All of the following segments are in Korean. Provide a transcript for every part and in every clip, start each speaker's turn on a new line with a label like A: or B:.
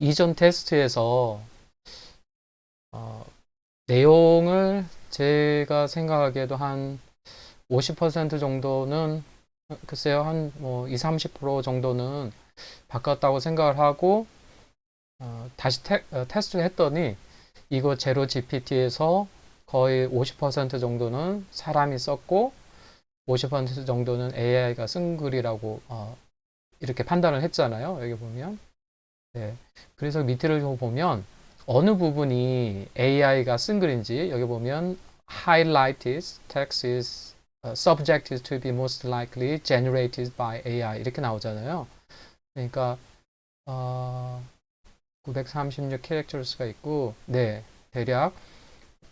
A: 이전 테스트에서 어, 내용을 제가 생각하기에도 한 50% 정도는 글쎄요 한 뭐 2, 30% 정도는 바꿨다고 생각을 하고 어, 다시 테, 어, 테스트를 했더니 이거 제로 GPT에서 거의 50% 정도는 사람이 썼고 50% 정도는 AI가 쓴 글이라고 어, 이렇게 판단을 했잖아요. 여기 보면 네. 그래서 밑을 보면 어느 부분이 AI가 쓴 글인지 여기 보면 highlighted text is uh, subject is to be most likely generated by AI 이렇게 나오잖아요. 그러니까 어, 936 캐릭터스가 있고 네 대략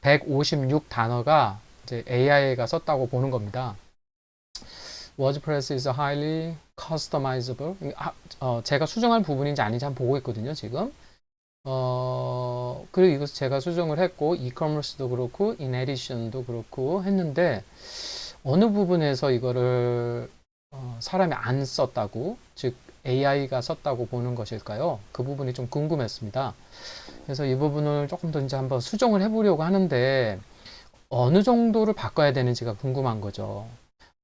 A: 156 단어가 이제 AI가 썼다고 보는 겁니다. WordPress is highly customizable. 아, 어, 제가 수정할 부분인지 아닌지 한번 보고 있거든요, 지금. 어, 그리고 이것을 제가 수정을 했고, e-commerce도 그렇고, in addition도 그렇고 했는데, 어느 부분에서 이거를 어, 사람이 안 썼다고, 즉, AI가 썼다고 보는 것일까요? 그 부분이 좀 궁금했습니다. 그래서 이 부분을 조금 더 이제 한번 수정을 해보려고 하는데, 어느 정도를 바꿔야 되는지가 궁금한 거죠.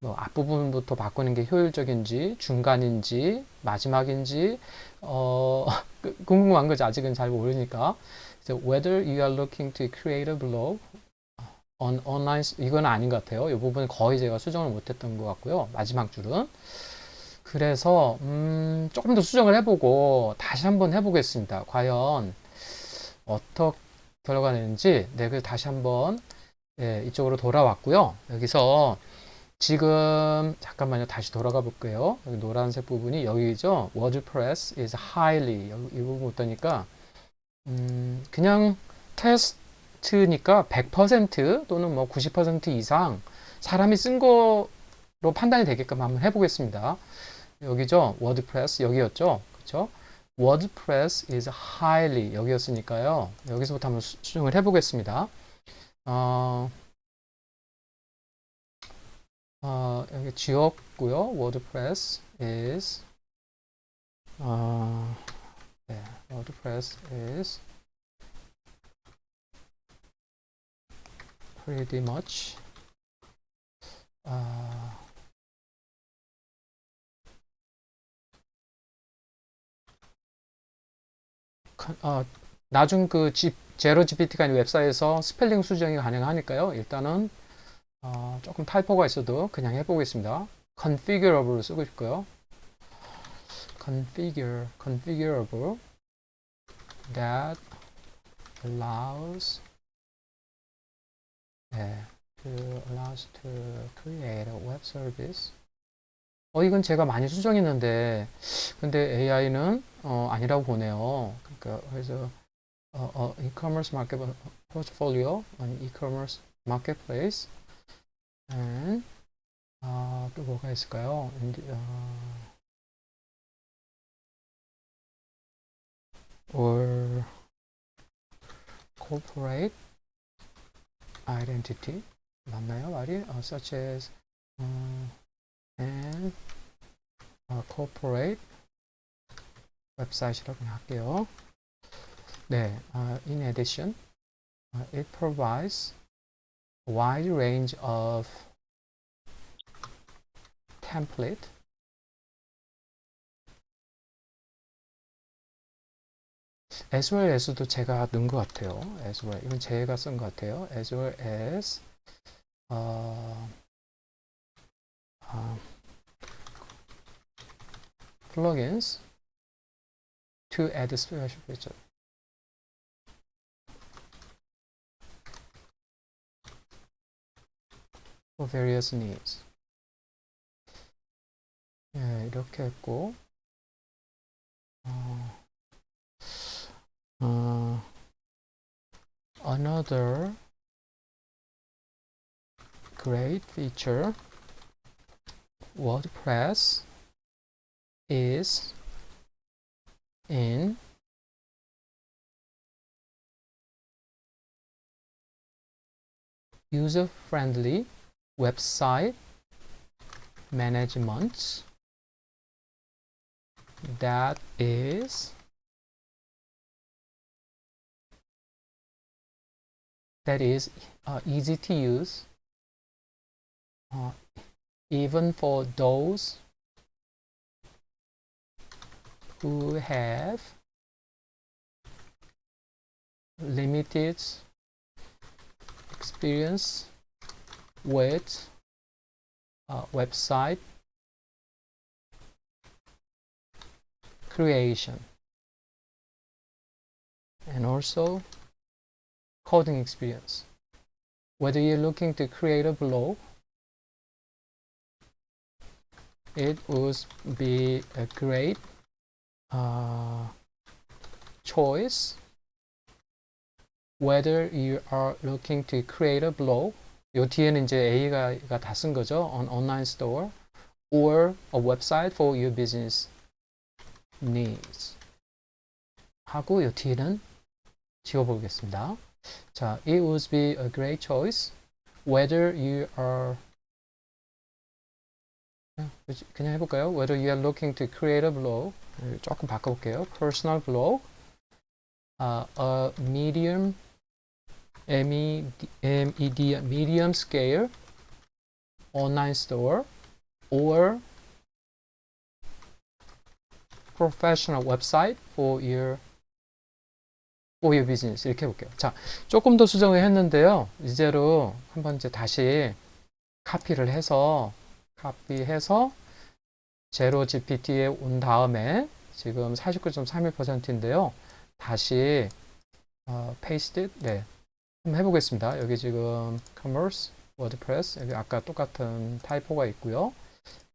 A: 뭐 앞부분부터 바꾸는 게 효율적인지 중간인지 마지막인지 어 궁금한 거지. 아직은 잘 모르니까. Whether you are looking to create a blog on online 이건 아닌 것 같아요. 이 부분은 거의 제가 수정을 못했던 것 같고요. 마지막 줄은. 그래서 음 조금 더 수정을 해보고 다시 한번 해보겠습니다. 과연 어떻게 결과가 되는지. 네 그래서 다시 한번 예, 이쪽으로 돌아왔고요. 여기서 지금 잠깐만요. 다시 돌아가 볼게요. 여기 노란색 부분이 여기죠. WordPress is highly 여기 이 부분 보니까 음, 그냥 테스트니까 100% 또는 뭐 90% 이상 사람이 쓴 거로 판단이 되게끔 한번 해보겠습니다. 여기죠. WordPress 여기였죠. 그렇죠? WordPress is highly 여기였으니까요. 여기서부터 한번 수정을 해보겠습니다. 어, 어, 여기 지웠고요. WordPress is 어, 네, WordPress is pretty much 어, 어, 나중 그 G, 제로 GPT가 아닌 웹사이트에서 스펠링 수정이 가능하니까요. 일단은 어, 조금 타이포가 있어도 그냥 해보겠습니다. configurable 쓰고 있고요. configure, configurable that allows 네, to allows to create a web service. 어, 이건 제가 많이 수정했는데, 근데 AI는 어, 아니라고 보네요. 그러니까 그래서 어, 어, e-commerce market portfolio, e-commerce marketplace. And 아, 또 뭐가 있을까요? 어, or corporate identity 맞나요 말이? 어, such as 어, and 어, corporate 웹사이트라고 그냥 할게요. 네, uh, in addition, uh, it provides wide range of template as well as도 제가 넣은 것 같아요. as well 이건 제가 쓴 것 같아요. as well as 어, 어, plugins to add special feature. for various needs. 예, 이렇게 했고, 어, 어, another great feature WordPress is in user-friendly website management. That is that is uh, easy to use. Uh, even for those who have limited experience with uh, website creation and also coding experience. Whether you're looking to create a blog, it would be a great uh, choice. Whether you are looking to create a blog, 요 뒤에는 이제 A가 다 쓴 거죠. on online store or a website for your business needs. 하고 요 뒤에는 지워보겠습니다. 자, it would be a great choice whether you are 그냥 해볼까요? Whether you are looking to create a blog 조금 바꿔볼게요. Personal blog, uh, a medium, M-E-D, M-E-D, medium scale online store, or professional website for your for your business 이렇게 해볼게요. 자, 조금 더 수정을 했는데요. 이제로 한번 이제 다시 카피를 해서 카피해서 제로 GPT에 온 다음에 지금 49.31%인데요. 다시 어, paste 네 한번 해보겠습니다. 여기 지금 commerce, wordpress 여기 아까 똑같은 타이포가 있고요.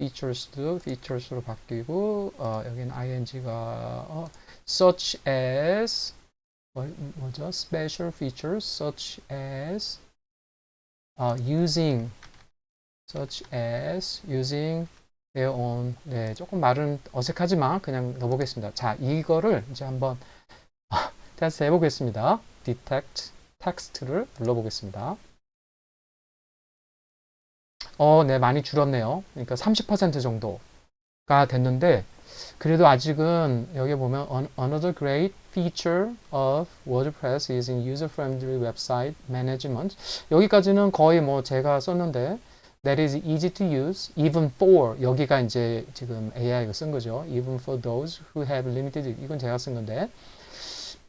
A: features도 features로 바뀌고 어, 여기는 ing가 어, such as 뭐, 뭐죠? special features such as uh, using such as using their own 네, 조금 말은 어색하지만 그냥 넣어보겠습니다. 자, 이거를 이제 한번 테스트 해보겠습니다. detect text를 눌러보겠습니다. 어, 네, 많이 줄었네요. 그러니까 30% 정도가 됐는데, 그래도 아직은 여기 보면 another great feature of WordPress is in user-friendly website management. 여기까지는 거의 뭐 제가 썼는데 that is easy to use even for 여기가 이제 지금 AI가 쓴 거죠. even for those who have limited 이건 제가 쓴 건데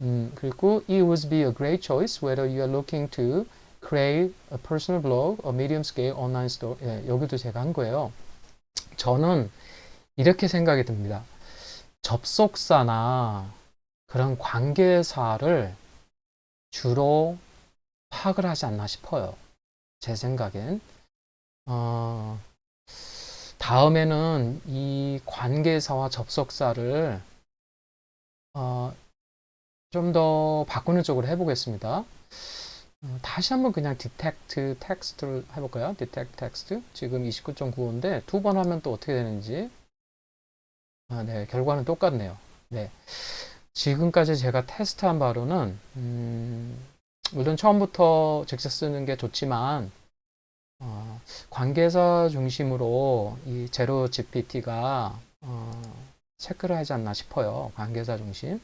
A: 음, 그리고 it would be a great choice whether you are looking to create a personal blog, a medium scale online store. 예, 여기도 제가 한 거예요. 저는 이렇게 생각이 듭니다. 접속사나 그런 관계사를 주로 파악을 하지 않나 싶어요. 제 생각엔. 어, 다음에는 이 관계사와 접속사를 어, 좀 더 바꾸는 쪽으로 해보겠습니다. 어, 다시 한번 그냥 detect text를 해볼까요? detect text. 지금 29.95인데 두 번 하면 또 어떻게 되는지. 아, 네, 결과는 똑같네요. 네. 지금까지 제가 테스트한 바로는, 음, 물론 처음부터 직접 쓰는 게 좋지만, 어, 관계사 중심으로 이 제로 GPT가 어, 체크를 하지 않나 싶어요. 관계사 중심.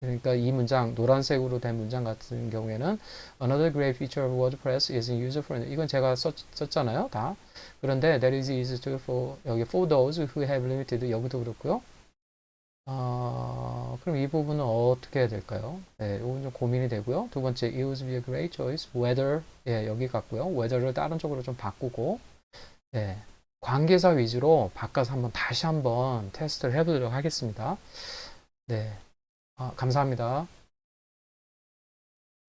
A: 그러니까 이 문장 노란색으로 된 문장 같은 경우에는 another great feature of WordPress is user friendly. 이건 제가 썼, 썼잖아요, 다. 그런데 that is to for 여기 for those who have limited 여기도 그렇고요. 어, 그럼 이 부분은 어떻게 해야 될까요? 네, 이건 좀 고민이 되고요. 두 번째, it would be a great choice whether 예, 여기 같고요. whether를 다른 쪽으로 좀 바꾸고 예, 관계사 위주로 바꿔서 한번 다시 한번 테스트를 해보도록 하겠습니다. 네. 아, 감사합니다.